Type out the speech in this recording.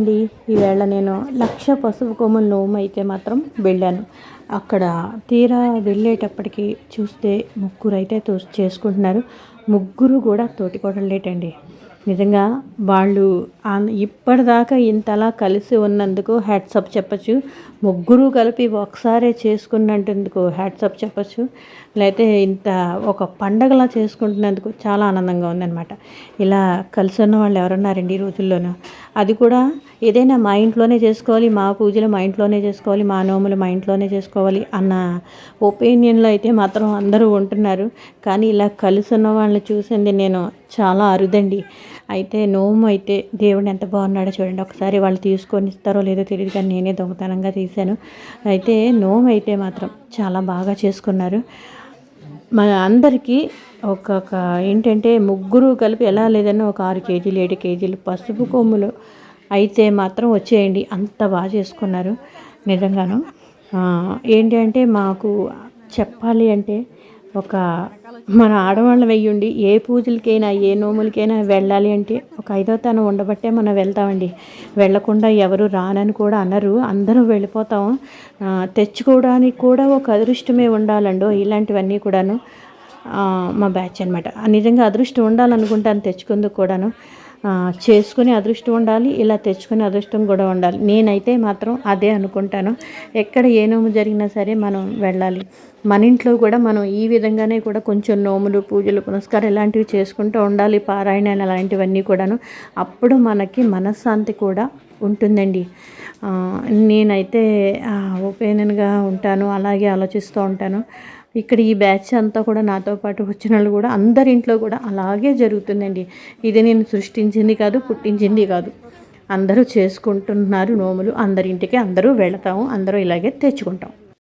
అండి ఈవేళ నేను లక్ష పసుపు కొమ్ముల నోము అయితే మాత్రం వెళ్ళాను. అక్కడ తీరా వెళ్ళేటప్పటికి చూస్తే ముగ్గురు అయితే తో చేసుకుంటున్నారు. ముగ్గురు కూడా తోటికోడలేటండి నిజంగా వాళ్ళు ఇప్పటిదాకా ఇంతలా కలిసి ఉన్నందుకు హ్యాట్సప్ చెప్పచ్చు. ముగ్గురు కలిపి ఒకసారే చేసుకున్నందుకు హ్యాట్సప్ చెప్పచ్చు. లేకపోతే ఇంత ఒక పండగలా చేసుకుంటున్నందుకు చాలా ఆనందంగా ఉందన్నమాట. ఇలా కలిసి ఉన్న వాళ్ళు ఎవరున్నారండి ఈ రోజుల్లోనూ? అది కూడా ఏదైనా మా ఇంట్లోనే చేసుకోవాలి మా పూజలు మా ఇంట్లోనే చేసుకోవాలి మా నోములు మా ఇంట్లోనే చేసుకోవాలి అన్న ఒపీనియన్లో అయితే మాత్రం అందరూ ఉంటున్నారు. కానీ ఇలా కలుసున్న వాళ్ళని చూసింది నేను చాలా అరుదండి. అయితే నోము అయితే దేవుడు ఎంత బాగున్నాడో చూడండి. ఒకసారి వాళ్ళు తీసుకొని ఇస్తారో లేదో తెలియదు కానీ నేనే దొంగతనంగా తీశాను. అయితే నోము అయితే మాత్రం చాలా బాగా చేసుకున్నారు. మన అందరికీ ఒక్కొక్క ఏంటంటే ముగ్గురు కలిపి ఎలా లేదన్నా ఒక ఆరు కేజీలు ఏడు కేజీలు పసుపు కొమ్ములు అయితే మాత్రం వచ్చేయండి. అంత బాగా చేసుకున్నారు నిజంగాను. ఏంటంటే మాకు చెప్పాలి అంటే ఒక మన ఆడవాళ్ళం వెయ్యుండి ఏ పూజలకైనా ఏ నోములకైనా వెళ్ళాలి అంటే ఒక ఐదో తనం ఉండబట్టే మనం వెళ్తామండి. వెళ్ళకుండా ఎవరు రానని కూడా అనరు. అందరూ వెళ్ళిపోతాం. తెచ్చుకోవడానికి కూడా ఒక అదృష్టమే ఉండాలండో ఇలాంటివన్నీ కూడాను మా బ్యాచ్ అనమాట నిజంగా అదృష్టం ఉండాలనుకుంటాను తెచ్చుకుందుకు కూడాను. చేసుకునే అదృష్టం ఉండాలి ఇలా తెచ్చుకునే అదృష్టం కూడా ఉండాలి. నేనైతే మాత్రం అదే అనుకుంటాను. ఎక్కడ ఏ నోము జరిగినా సరే మనం వెళ్ళాలి. మన ఇంట్లో కూడా మనం ఈ విధంగానే కూడా కొంచెం నోములు పూజలు పునస్కారం ఇలాంటివి చేసుకుంటూ ఉండాలి. పారాయణాలు అలాంటివన్నీ కూడాను. అప్పుడు మనకి మనశ్శాంతి కూడా ఉంటుందండి. నేనైతే ఒపీనియన్గా ఉంటాను అలాగే ఆలోచిస్తూ ఉంటాను. ఇక్కడ ఈ బ్యాచ్ అంతా కూడా నాతో పాటు వచ్చిన వాళ్ళు కూడా అందరింట్లో కూడా అలాగే జరుగుతుందండి. ఇది నేను సృష్టించింది కాదు పుట్టించింది కాదు. అందరూ చేసుకుంటున్నారు నోములు అందరింటికి అందరూ వెళతాము అందరూ ఇలాగే తెచ్చుకుంటాం.